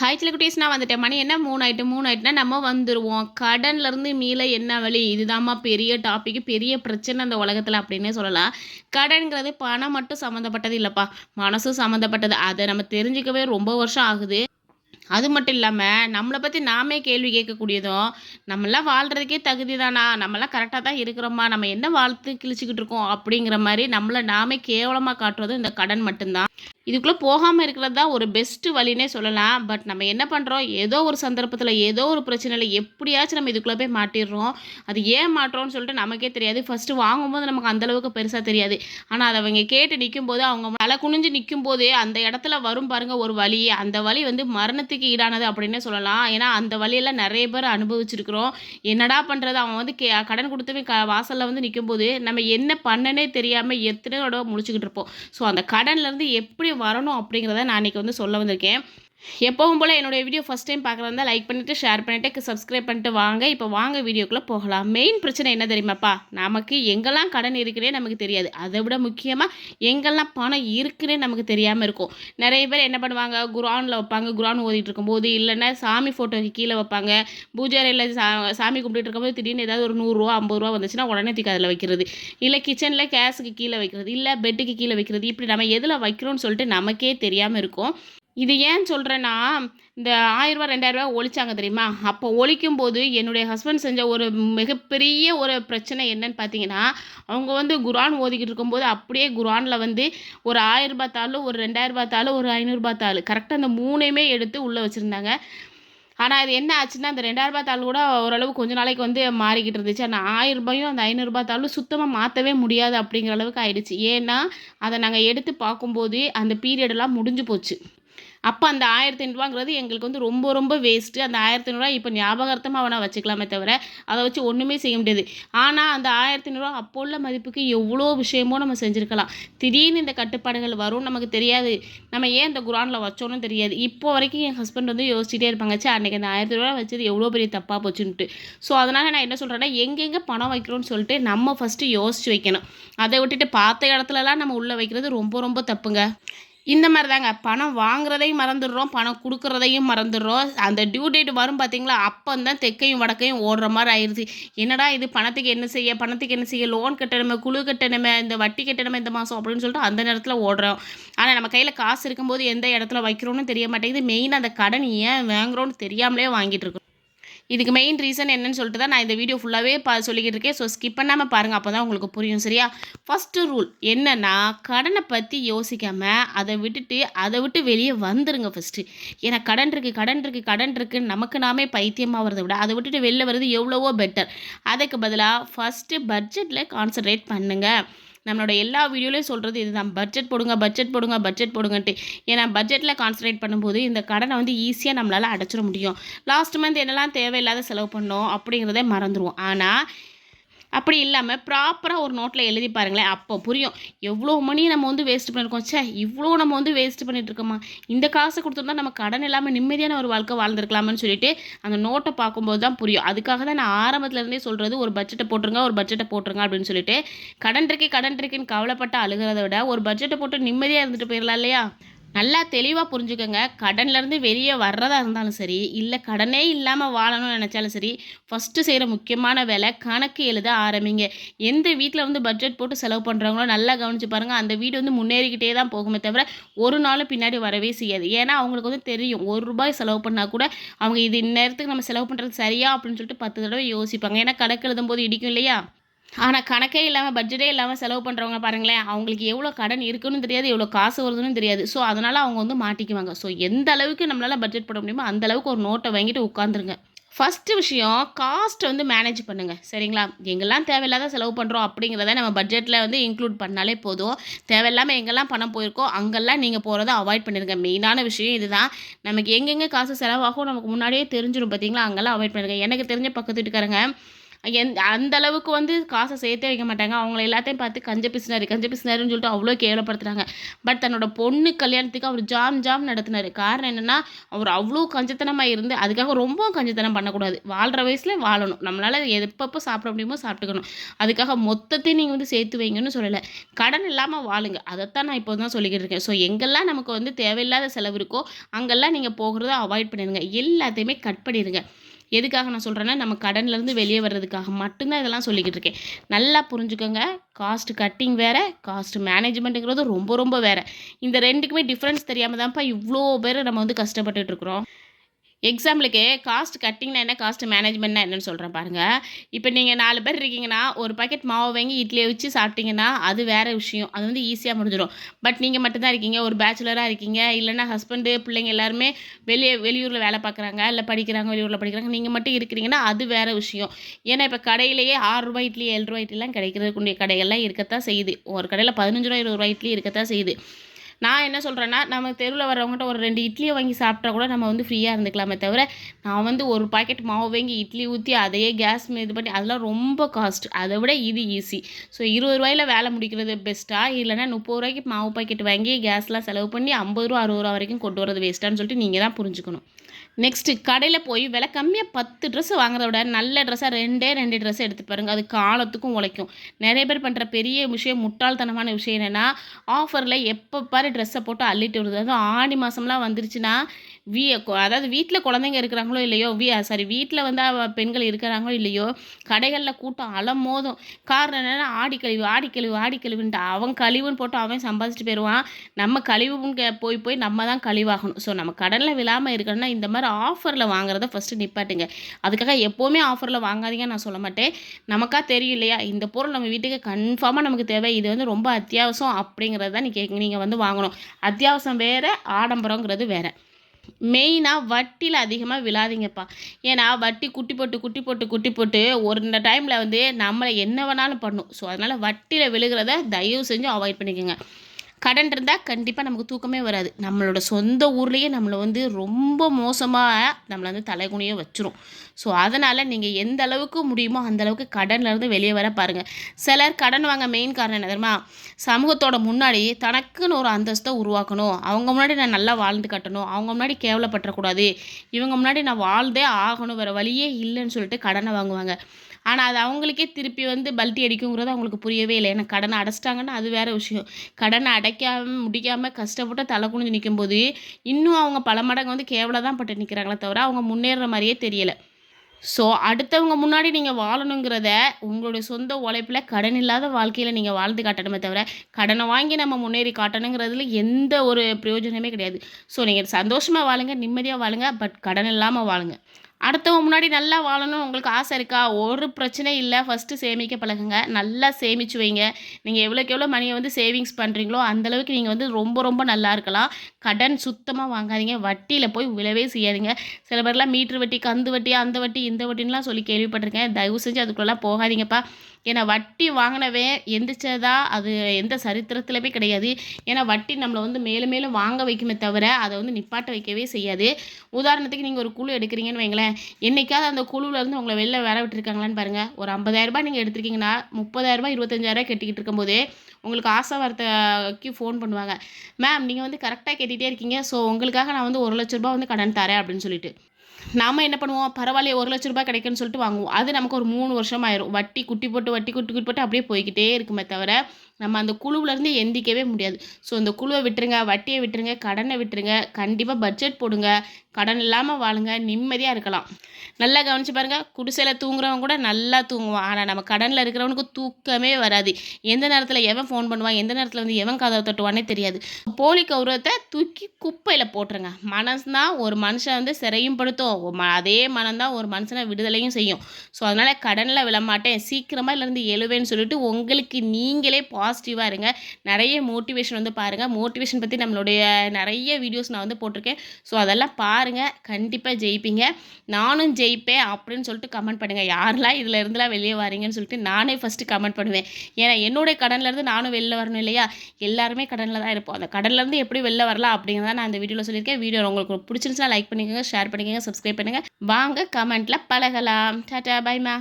Hi சில குட்டீஸ் நான் வந்துட்டேன். மணி என்ன? மூணு ஆயிட்டு மூணு ஆயிட்டுனா நம்ம வந்துடுவோம் கடன்லேருந்து மீள என்ன வழி? இதுதாம்மா பெரிய டாபிக் பெரிய பிரச்சனை அந்த உலகத்தில் அப்படின்னே சொல்லலாம். கடன்கிறது பணம் மட்டும் சம்மந்தப்பட்டது இல்லைப்பா. மனசும் சம்மந்தப்பட்டது. அதை நம்ம தெரிஞ்சுக்கவே ரொம்ப வருஷம் ஆகுது. அது மட்டும் இல்லாமல் நம்மளை பற்றி நாமே கேள்வி கேட்கக்கூடியதும் நம்மளாம் வாழ்கிறதுக்கே தகுதி தானா நம்மளாம் கரெக்டாக தான் இருக்கிறோமா? நம்ம என்ன வாழ்த்து கிழிச்சிக்கிட்டு இருக்கோம்? அப்படிங்கிற மாதிரி நம்மளை நாமே கேவலமாக காட்டுறதும் இந்த கடன் மட்டும்தான். இதுக்குள்ளே போகாமல் இருக்கிறது தான் ஒரு பெஸ்ட்டு வழினே சொல்லலாம். பட் நம்ம என்ன பண்ணுறோம் ஏதோ ஒரு சந்தர்ப்பத்தில் ஏதோ ஒரு பிரச்சனையில் எப்படியாச்சும் நம்ம இதுக்குள்ளே போய் மாட்டிடுறோம். அது ஏன் மாட்டுறோம்னு சொல்லிட்டு நமக்கே தெரியாது. ஃபஸ்ட்டு வாங்கும்போது நமக்கு அந்தளவுக்கு பெருசாக தெரியாது. ஆனால் அதை அவங்க கேட்டு நிற்கும் போது அவங்க தலை குனிஞ்சு நிற்கும் போதே அந்த இடத்துல வரும் பாருங்கள் ஒரு வழி அந்த வழி வந்து மரணத்துக்கு ஈடானது அப்படின்னே சொல்லலாம். ஏன்னா அந்த வழியெல்லாம் நிறைய பேர் அனுபவிச்சிருக்கிறோம். என்னடா பண்ணுறது அவன் வந்து கே கடன் கொடுத்தவன் க வாசலில் வந்து நிற்கும் போது நம்ம என்ன பண்ணனே தெரியாமல் எத்தனையோட தடவை முடிச்சுக்கிட்டு இருப்போம். ஸோ அந்த கடன்லேருந்து எப்படி வரணும் அப்படிங்கிறத நான் இன்றைக்கி வந்து சொல்ல வந்திருக்கேன். எப்போவும் போல் என்னுடைய வீடியோ ஃபஸ்ட் டைம் பார்க்குறதா லைக் பண்ணிவிட்டு ஷேர் பண்ணிவிட்டு சப்ஸ்கிரைப் பண்ணிட்டு வாங்க. இப்போ வாங்க வீடியோக்குள்ளே போகலாம். மெயின் பிரச்சனை என்ன தெரியுமாப்பா? நமக்கு எங்கெல்லாம் கடன் இருக்குன்னே நமக்கு தெரியாது. அதை விட முக்கியமாக எங்கெல்லாம் பணம் இருக்குன்னே நமக்கு தெரியாமல் இருக்கும். நிறைய பேர் என்ன பண்ணுவாங்க? குரானில் வைப்பாங்க. குரான் ஓதிட்டு இருக்கும்போது இல்லைன்னா சாமி ஃபோட்டோக்கு கீழே வைப்பாங்க. பூஜாரையில் சா சாமி கும்பிட்டு இருக்கும்போது திடீர்னு ஏதாவது ஒரு நூறுரூவா ஐம்பது ரூபா வந்துச்சுன்னா உடனே தூக்கி அதில் வைக்கிறது. இல்லை கிச்சனில் கேஸுக்கு கீழே வைக்கிறது. இல்லை பெட்டுக்கு கீழே வைக்கிறது. இப்படி நம்ம எதில் வைக்கிறோம்னு சொல்லிட்டு நமக்கே தெரியாமல் இருக்கும். இது ஏன் சொல்கிறேன்னா இந்த ஆயிரரூபா ரெண்டாயிரரூபா ஒழிச்சாங்க தெரியுமா? அப்போ ஒழிக்கும் போது என்னுடைய ஹஸ்பண்ட் செஞ்ச ஒரு மிகப்பெரிய ஒரு பிரச்சனை என்னன்னு பார்த்தீங்கன்னா அவங்க வந்து குரான் ஓதிக்கிட்டு இருக்கும்போது அப்படியே குரானில் வந்து ஒரு ஆயிரரூபா தாள் ஒரு ரெண்டாயிரரூபா தாள் ஒரு ஐநூறுரூபா தாள். கரெக்டாக அந்த மூணையுமே எடுத்து உள்ளே வச்சுருந்தாங்க. ஆனால் அது என்ன ஆச்சுன்னா அந்த ரெண்டாயிரரூபா தாள் கூட ஓரளவு கொஞ்ச நாளைக்கு வந்து மாறிக்கிட்டு இருந்துச்சு. ஆனால் ஆயிரரூபாயும் அந்த ஐநூறுரூபா தாளும் சுத்தமாக மாற்றவே முடியாது அப்படிங்கிற அளவுக்கு ஆயிடுச்சு. ஏன்னா அதை நாங்கள் எடுத்து பார்க்கும்போது அந்த பீரியடெல்லாம் முடிஞ்சு போச்சு. அப்போ அந்த ஆயிரத்தி ஐநூறுவாங்கிறது எங்களுக்கு வந்து ரொம்ப ரொம்ப வேஸ்ட்டு அந்த ஆயிரத்தி ஐநூறுரூவா இப்போ ஞாபகார்த்தமாக வேணால் வச்சுக்கலாமே தவிர அதை வச்சு ஒன்றுமே செய்ய முடியாது. ஆனால் அந்த ஆயிரத்தி ஐநூறுரூவா அப்போ உள்ள மதிப்புக்கு எவ்வளோ விஷயமோ நம்ம செஞ்சுருக்கலாம். திடீர்னு இந்த கட்டுப்பாடுகள் வரும் நமக்கு தெரியாது. நம்ம ஏன் இந்த குரானில் வச்சோன்னு தெரியாது. இப்போ வரைக்கும் என் ஹஸ்பண்ட் வந்து யோசிச்சுட்டே இருப்பாங்க சே அன்றைக்கி அந்த ஆயிரத்தி ரூபா வச்சது எவ்வளோ பெரிய தப்பாக போச்சுன்ட்டு ஸோ அதனால் நான் என்ன சொல்கிறேன்னா எங்கெங்கே பணம் வைக்கிறோன்னு சொல்லிட்டு நம்ம ஃபஸ்ட்டு யோசிச்சு வைக்கணும். அதை விட்டுட்டு பார்த்த இடத்துலலாம் நம்ம உள்ளே வைக்கிறது ரொம்ப ரொம்ப தப்புங்க. இந்த மாதிரி தாங்க பணம் வாங்குறதையும் மறந்துடுறோம் பணம் கொடுக்குறதையும் மறந்துடுறோம். அந்த டியூ டேட் வரும் பார்த்தீங்களா அப்போ தான் தெற்கையும் வடக்கையும் ஓடுற மாதிரி ஆயிடுச்சு என்னடா இது? பணத்துக்கு என்ன செய்ய? பணத்துக்கு என்ன செய்ய? லோன் கட்டணுமே குழு கட்டணுமே இந்த வட்டி கட்டணுமே இந்த மாதம் அப்படின்னு சொல்லிட்டு அந்த நேரத்தில் ஓடுறோம். ஆனால் நம்ம கையில் காசு இருக்கும்போது எந்த இடத்துல வைக்கிறோன்னு தெரிய மாட்டேங்குது. மெயின் அந்த கடன் ஏன் வாங்குறோன்னு தெரியாமலே வாங்கிட்டு இருக்கோம். இதுக்கு மெயின் ரீசன் என்னன்னு சொல்லிட்டு தான் நான் இந்த வீடியோ ஃபுல்லாகவே பா சொல்லிக்கிட்டு இருக்கேன். ஸோ ஸ்கிப் பண்ணாமல் பாருங்கள் அப்போ தான் உங்களுக்கு புரியும் சரியா? ஃபஸ்ட்டு ரூல் என்னென்னா கடனை பற்றி யோசிக்காமல் அதை விட்டுட்டு அதை விட்டு வெளியே வந்துருங்க ஃபஸ்ட்டு ஏன்னா கடன் இருக்குது கடன் இருக்குது கடன் இருக்குன்னு நமக்கு நாமே பைத்தியமாக வரதை விட அதை விட்டுட்டு வெளில வர்றது எவ்வளவோ பெட்டர் அதுக்கு பதிலாக ஃபஸ்ட்டு பட்ஜெட்டில் கான்சன்ட்ரேட் பண்ணுங்கள் நம்மளோட எல்லா வீடியோலையும் சொல்கிறது இதுதான். பட்ஜெட் போடுங்க பட்ஜெட் போடுங்க பட்ஜெட் போடுங்கன்ட்டு. ஏன்னா பட்ஜெட்டில் கான்சன்ட்ரேட் பண்ணும்போது இந்த கடனை வந்து ஈஸியாக நம்மளால் அடைச்சிட முடியும். லாஸ்ட் மந்த் என்னெல்லாம் தேவையில்லாத செலவு பண்ணோம் அப்படிங்கிறதே மறந்துடுவோம் ஆனால் அப்படி இல்லாமல் ப்ராப்பராக ஒரு நோட்டில் எழுதி பாருங்களேன். அப்போ புரியும். எவ்வளோ மணி நம்ம வந்து வேஸ்ட் பண்ணியிருக்கோம் சே இவ்வளோ நம்ம வந்து வேஸ்ட் பண்ணிட்டு இருக்கோமா? இந்த காசை கொடுத்துருந்தா நம்ம கடன் இல்லாமல் நிம்மதியான ஒரு வாழ்க்கை வாழ்ந்துருக்கலாம்னு சொல்லிட்டு அந்த நோட்டை பார்க்கும்போது தான் புரியும். அதுக்காக தான் நான் ஆரம்பத்துலேருந்தே சொல்கிறது ஒரு பட்ஜெட்டை போட்டுருங்க ஒரு பட்ஜெட்டை போட்டுருங்க அப்படின்னு சொல்லிட்டு. கடன் இருக்கே கடன் இருக்கேன்னு கவலைப்பட்டு அழுகிறத விட ஒரு பட்ஜெட்டை போட்டு நிம்மதியாக இருந்துட்டு போயிடலாம் இல்லையா? நல்லா தெளிவாக புரிஞ்சுக்கோங்க. கடன்லேருந்து வெளியே வர்றதா இருந்தாலும் சரி இல்லை கடனே இல்லாமல் வாழணும்னு நினச்சாலும் சரி ஃபஸ்ட்டு செய்கிற முக்கியமான வேலை கணக்கு எழுத ஆரம்பிங்க. எந்த வீட்டில் வந்து பட்ஜெட் போட்டு செலவு பண்ணுறாங்களோ நல்லா கவனித்து பாருங்கள் அந்த வீடு வந்து முன்னேறிக்கிட்டே தான் போகுமே தவிர ஒரு நாள் பின்னாடி வரவே செய்யாது. ஏன்னா அவங்களுக்கு வந்து தெரியும். ஒரு ரூபாய் செலவு பண்ணால் கூட அவங்க இது இந்நேரத்துக்கு நம்ம செலவு பண்ணுறது சரியா அப்படின்னு சொல்லிட்டு பத்து தடவை யோசிப்பாங்க. ஏன்னா கணக்கு எழுதும் போது இடிக்கும் இல்லையா? ஆனால் கணக்கே இல்லாமல் பட்ஜெட்டே இல்லாமல் செலவு பண்ணுறவங்க பாருங்களேன் அவங்களுக்கு எவ்வளோ கடன் இருக்குன்னு தெரியாது எவ்வளோ காசு வருதுன்னு தெரியாது. ஸோ அதனால் அவங்க வந்து மாட்டிக்குவாங்க. ஸோ எந்த அளவுக்கு நம்மளால் பட்ஜெட் போட முடியுமோ அந்த அளவுக்கு ஒரு நோட்டை வாங்கிட்டு உட்காந்துருங்க ஃபஸ்ட்டு விஷயம் காஸ்ட்டை வந்து மேனேஜ் பண்ணுங்கள் சரிங்களா? எங்கெல்லாம் தேவையில்லாத செலவு பண்ணுறோம் அப்படிங்கிறத நம்ம பட்ஜெட்டில் வந்து இன்க்ளூட் பண்ணாலே போதும். தேவையில்லாமல் எங்கெல்லாம் பணம் போயிருக்கோ அங்கெல்லாம் நீங்கள் போகிறத அவாய்ட் பண்ணிடுங்க மெயினான விஷயம் இதுதான். நமக்கு எங்கெங்கே காசு செலவாகும் நமக்கு முன்னாடியே தெரிஞ்சிடும் பார்த்தீங்களா அங்கெல்லாம் அவாய்ட் பண்ணுங்கள் எனக்கு தெரிஞ்ச பக்கத்து வீட்டுக்காரங்க எந் அந்த அளவுக்கு வந்து காசை சேர்த்தே வைக்க மாட்டாங்க. அவங்கள எல்லாத்தையும் பார்த்து கஞ்ச பிசினாரு கஞ்ச பிசினாருன்னு சொல்லிட்டு அவ்வளோ கேவலப்படுத்துகிறாங்க பட் தன்னோட பொண்ணு கல்யாணத்துக்கு அவர் ஜாம் ஜாம் நடத்தினார். காரணம் என்னென்னா அவர் அவ்வளோ கஞ்சத்தனமாக இருந்து அதுக்காக ரொம்பவும் கஞ்சத்தனம் பண்ணக்கூடாது. வாழ்கிற வயசில் வாழணும். நம்மளால் எப்பப்போ சாப்பிட முடியுமோ சாப்பிட்டுக்கணும். அதுக்காக மொத்தத்தையும் நீங்கள் வந்து சேர்த்து வைங்கன்னு சொல்லலை. கடன் இல்லாமல் வாழுங்க. அதைத்தான் நான் இப்போ தான் சொல்லிக்கிட்டு இருக்கேன் ஸோ எங்கெல்லாம் நமக்கு வந்து தேவையில்லாத செலவு இருக்கோ அங்கெல்லாம் நீங்கள் போகிறத அவாய்ட் பண்ணிடுங்க. எல்லாத்தையுமே கட் பண்ணிடுங்க. எதுக்காக நான் சொல்கிறேன்னா நம்ம கடன்லேருந்து வெளியே வர்றதுக்காக மட்டும்தான் இதெல்லாம் சொல்லிக்கிட்டு இருக்கேன். நல்லா புரிஞ்சுக்கோங்க. காஸ்ட் கட்டிங் வேறு காஸ்ட் மேனேஜ்மெண்ட்டுங்கிறது ரொம்ப ரொம்ப வேறு. இந்த ரெண்டுக்குமே டிஃப்ரென்ஸ் தெரியாமல் தான்ப்பா இவ்வளோ பேர் நம்ம வந்து கஷ்டப்பட்டுட்டு இருக்கிறோம். எக்ஸாம்பிளுக்கு காஸ்ட் கட்டிங்னா என்ன? காஸ்ட் மேனேஜ்மெண்ட்னா என்னன்னு சொல்கிறேன் பாருங்கள் இப்போ நீங்கள் நாலு பேர் இருக்கீங்கன்னா ஒரு பாக்கெட் மாவு வாங்கி இட்லியை வச்சு சாப்பிட்டீங்கன்னா அது வேறு விஷயம். அது வந்து ஈஸியாக முடிஞ்சிடும். பட் நீங்கள் மட்டும்தான் இருக்கீங்க. ஒரு பேச்சுலராக இருக்கீங்க. இல்லைன்னா ஹஸ்பண்டு பிள்ளைங்க எல்லாருமே வெளியே வெளியூரில் வேலை பார்க்குறாங்க இல்லை படிக்கிறாங்க வெளியூரில் படிக்கிறாங்க. நீங்கள் மட்டும் இருக்கிறீங்கன்னா அது வேறு விஷயம். ஏன்னா இப்போ கடையிலேயே ஆறு ரூபாய் இட்லி ஏழு ரூபாய் இட்லிலாம் கிடைக்கிறதுக்குரிய கடைகள்லாம் இருக்கத்தான் செய்யுது. ஒரு கடையில் பதினஞ்சு ரூபா இருபது ரூபாய் இட்லி இருக்கத்தான் செய்யுது. நான் என்ன சொல்கிறேன்னா நம்ம தெருவில் வரவங்ககிட்ட ஒரு ரெண்டு இட்லியை வாங்கி சாப்பிட்டா கூட நம்ம வந்து ஃப்ரீயாக இருந்துக்கலாமே தவிர நான் வந்து ஒரு பாக்கெட் மாவு வாங்கி இட்லி ஊற்றி அதையே கேஸ் இது பண்ணி அதெல்லாம் ரொம்ப காஸ்ட் அதை விட இது ஈஸி ஸோ இருபது ரூபாயில் வேலை முடிக்கிறது பெஸ்ட்டாக இல்லைனா முப்பது ரூபாய்க்கு மாவு பாக்கெட் வாங்கி கேஸ்லாம் செலவு பண்ணி ஐம்பது ரூபா அறுபது ரூபா வரைக்கும் கொண்டு வரது வேஸ்ட்டான்னு சொல்லிட்டு நீங்கள் தான் புரிஞ்சுக்கணும். நெக்ஸ்ட்டு கடையில் போய் விலை கம்மியாக பத்து ட்ரெஸ் வாங்குறத விட நல்ல ட்ரெஸ்ஸாக ரெண்டே ரெண்டு ட்ரெஸ் எடுத்து பாருங்கள் அது காலத்துக்கும் உழைக்கும். நிறைய பேர் பண்ணுற பெரிய விஷயம் முட்டாள்தனமான விஷயம் என்னென்னா ஆஃபரில் எப்போ பாரு ட்ரெஸ்ஸை போட்டு அள்ளிட்டு வருது. அதுவும் ஆடி மாதம்லாம் வந்துருச்சுன்னா வீ அதாவது வீட்டில் குழந்தைங்க இருக்கிறாங்களோ இல்லையோ வீ சாரி வீட்டில் வந்து பெண்கள் இருக்கிறாங்களோ இல்லையோ கடைகளில் கூட்டம் அலமோதும் காரணம் என்னென்னா ஆடி கழிவு ஆடி கழிவு ஆடி கழிவுன்ட்டு அவன் கழிவுன்னு போட்டு அவன் சம்பாதிச்சுட்டு போயிடுவான் நம்ம கழிவுன்னு போய் போய் நம்ம தான் கழிவாகணும். ஸோ நம்ம கடனில் விழாமல் இருக்கணும்னா இந்த மாதிரி ஆஃபரில் வாங்குறத ஃபஸ்ட்டு நிப்பாட்டுங்க. அதுக்காக எப்போவுமே ஆஃபரில் வாங்காதீங்கன்னு நான் சொல்ல மாட்டேன். நமக்கா தெரியும் இல்லையா? இந்த பொருள் நம்ம வீட்டுக்கு கன்ஃபார்மாக நமக்கு தேவை. இது வந்து ரொம்ப அத்தியாவசியம் அப்படிங்கிறத நீ கேட்க நீங்கள் வந்து வாங்கணும். அத்தியாவசியம் வேறு ஆடம்பரங்கிறது வேறு. மெயினாக வட்டியில் அதிகமாக விழாதீங்கப்பா. ஏன்னா வட்டி குட்டி போட்டு குட்டி போட்டு குட்டி போட்டு ஒரு டைமில் வந்து நம்மளை என்ன வேணாலும் பண்ணும். ஸோ அதனால் வட்டியில் விழுகிறத தயவு செஞ்சு அவாய்ட் பண்ணிக்கோங்க. கடன் இருந்தால் கண்டிப்பாக நமக்கு தூக்கமே வராது. நம்மளோட சொந்த ஊர்லேயே நம்மளை வந்து ரொம்ப மோசமாக நம்மளை வந்து தலைகுனியே வச்சிரும். ஸோ அதனால் நீங்கள் எந்த அளவுக்கு முடியுமோ அந்த அளவுக்கு கடன்லேருந்து வெளியே வர பாருங்கள் சிலர் கடன் வாங்க மெயின் காரணம் என்ன தெரியுமா? சமூகத்தோட முன்னாடி தனக்குன்னு ஒரு அந்தஸ்தை உருவாக்கணும். அவங்க முன்னாடி நான் நல்லா வாழ்ந்து கட்டணும். அவங்க முன்னாடி கேவலப்பட்டுறக்கூடாது. இவங்க முன்னாடி நான் வாழ்ந்தே ஆகணும். வேறு வழியே இல்லைன்னு சொல்லிட்டு கடனை வாங்குவாங்க. ஆனால் அது அவங்களுக்கே திருப்பி வந்து பல்ட்டி அடிக்குங்கிறது அவங்களுக்கு புரியவே இல்லை. ஏன்னா கடனை அடைச்சிட்டாங்கன்னா அது வேறு விஷயம். கடனை அடைக்காமல் முடிக்காமல் கஷ்டப்பட்டு தலை குனிஞ்சு நிற்கும்போது இன்னும் அவங்க பல மடங்கு வந்து கேவலாக தான் பட்டு நிற்கிறாங்களே தவிர அவங்க முன்னேறுற மாதிரியே தெரியலை. ஸோ அடுத்தவங்க முன்னாடி நீங்கள் வாழணுங்கிறத உங்களுடைய சொந்த உழைப்பில் கடன் இல்லாத வாழ்க்கையில் நீங்கள் வாழ்ந்து காட்டணுமே தவிர கடனை வாங்கி நம்ம முன்னேறி காட்டணுங்கிறதுல எந்த ஒரு பிரயோஜனமே கிடையாது. ஸோ நீங்கள் சந்தோஷமாக வாழுங்க நிம்மதியாக வாழுங்க பட் கடன் இல்லாமல் வாழுங்க. அடுத்தவங்க முன்னாடி நல்லா வாழணும்னு உங்களுக்கு ஆசை இருக்கா? ஒரு பிரச்சனையும் இல்லை. ஃபஸ்ட்டு சேமிக்க பழகுங்க. நல்லா சேமிச்சு வைங்க. நீங்கள் எவ்வளோக்கு எவ்வளோ மணியை வந்து சேவிங்ஸ் பண்ணுறீங்களோ அந்தளவுக்கு நீங்கள் வந்து ரொம்ப ரொம்ப நல்லா இருக்கலாம். கடன் சுத்தமாக வாங்காதீங்க. வட்டியில் போய் விழவே செய்யாதீங்க. சில பேர்லாம் மீட்ரு வட்டி கந்து வட்டி அந்த வட்டி இந்த வட்டின்லாம் சொல்லி கேள்விப்பட்டிருக்கேன். தயவு செஞ்சு அதுக்குள்ளெல்லாம் போகாதீங்கப்பா. ஏன்னா வட்டி வாங்கினவே எந்திரிச்சதா அது எந்த சரித்திரத்திலுமே கிடையாது. ஏன்னா வட்டி நம்மளை வந்து மேலும் மேலும் வாங்க வைக்குமே தவிர அதை வந்து நிப்பாட்ட வைக்கவே செய்யாது. உதாரணத்துக்கு நீங்கள் ஒரு குழு எடுக்கிறீங்கன்னு வைங்களேன். என்றைக்காவது அந்த குழுவிலேருந்து உங்களை வெளில வர விட்டுருக்காங்களான்னு பாருங்கள் ஒரு ஐம்பதாயிரரூபா நீங்கள் எடுத்திருக்கீங்கன்னா முப்பதாயிரரூபா இருபத்தஞ்சாயிரரூபா கட்டிக்கிட்டு இருக்கும்போதே உங்களுக்கு ஆசை வார்த்தைக்கு ஃபோன் பண்ணுவாங்க. மேம் நீங்கள் வந்து கரெக்டாக கேட்டுகிட்டே இருக்கீங்க. ஸோ உங்களுக்காக நான் வந்து ஒரு லட்ச ரூபா வந்து கடன் தரேன் அப்படின்னு சொல்லிட்டு. நாம் என்ன பண்ணுவோம்? பரவாயில்ல ஒரு லட்ச ரூபாய் கிடைக்குன்னு சொல்லிட்டு வாங்குவோம். அது நமக்கு ஒரு மூணு வருஷம் ஆயிரும் வட்டி குட்டி போட்டு வட்டி குட்டி குட்டி போட்டு அப்படியே போய்கிட்டே இருக்குமே தவிர நம்ம அந்த குழுவிலேருந்து எந்திக்கவே முடியாது. ஸோ இந்த குழுவை விட்டுருங்க வட்டியை விட்டுருங்க கடனை விட்டுருங்க கண்டிப்பாக பட்ஜெட் போடுங்க கடன் இல்லாமல் வாழுங்க நிம்மதியாக இருக்கலாம். நல்லா கவனிச்சு பாருங்கள் குடிசையில் தூங்குறவங்க கூட நல்லா தூங்குவான். ஆனால் நம்ம கடனில் இருக்கிறவனுக்கு தூக்கமே வராது. எந்த நேரத்தில் எவன் ஃபோன் பண்ணுவான் எந்த நேரத்தில் வந்து எவன் கதவை தட்டுவானே தெரியாது. போலி கௌரவத்தை தூக்கி குப்பையில் போட்டுருங்க. மனசுதான் ஒரு மனுஷன் வந்து சிறையும் படுத்தும் அதே மனம் தான் ஒரு மனுஷனை விடுதலையும் செய்யும். ஸோ அதனால் கடனில் விழமாட்டேன் சீக்கிரமாக இல்லைருந்து எழுவேன்னு சொல்லிட்டு உங்களுக்கு நீங்களே பாசிட்டிவாக இருங்க. நிறைய மோட்டிவேஷன் வந்து பாருங்கள் மோட்டிவேஷன் பற்றி நம்மளுடைய நிறைய வீடியோஸ் நான் வந்து போட்டிருக்கேன். ஸோ அதெல்லாம் பாருங்கள் கண்டிப்பாக ஜெயிப்பீங்க. நானும் ஜெயிப்பேன் அப்படின்னு சொல்லிட்டு கமெண்ட் பண்ணுங்கள் யாரெல்லாம் இதில் இருந்துலாம் வெளியே வரீங்கன்னு சொல்லிட்டு நானே ஃபஸ்ட்டு கமெண்ட் பண்ணுவேன். ஏன்னா என்னுடைய கடன்லேருந்து நானும் வெளில வரணும் இல்லையா? எல்லாருமே கடனில் தான் இருப்போம். அந்த கடன்லேருந்து எப்படி வெளில வரலாம் அப்படிங்கிறத நான் அந்த வீடியோவில் சொல்லியிருக்கேன். வீடியோ உங்களுக்கு பிடிச்சிருந்துச்சுன்னா லைக் பண்ணிக்கோங்க ஷேர் பண்ணிக்கோங்க சப்ஸ்கிரைப் பண்ணுங்கள் வாங்க கமெண்ட்டில் பழகலாம். டாட்டா பாய்மா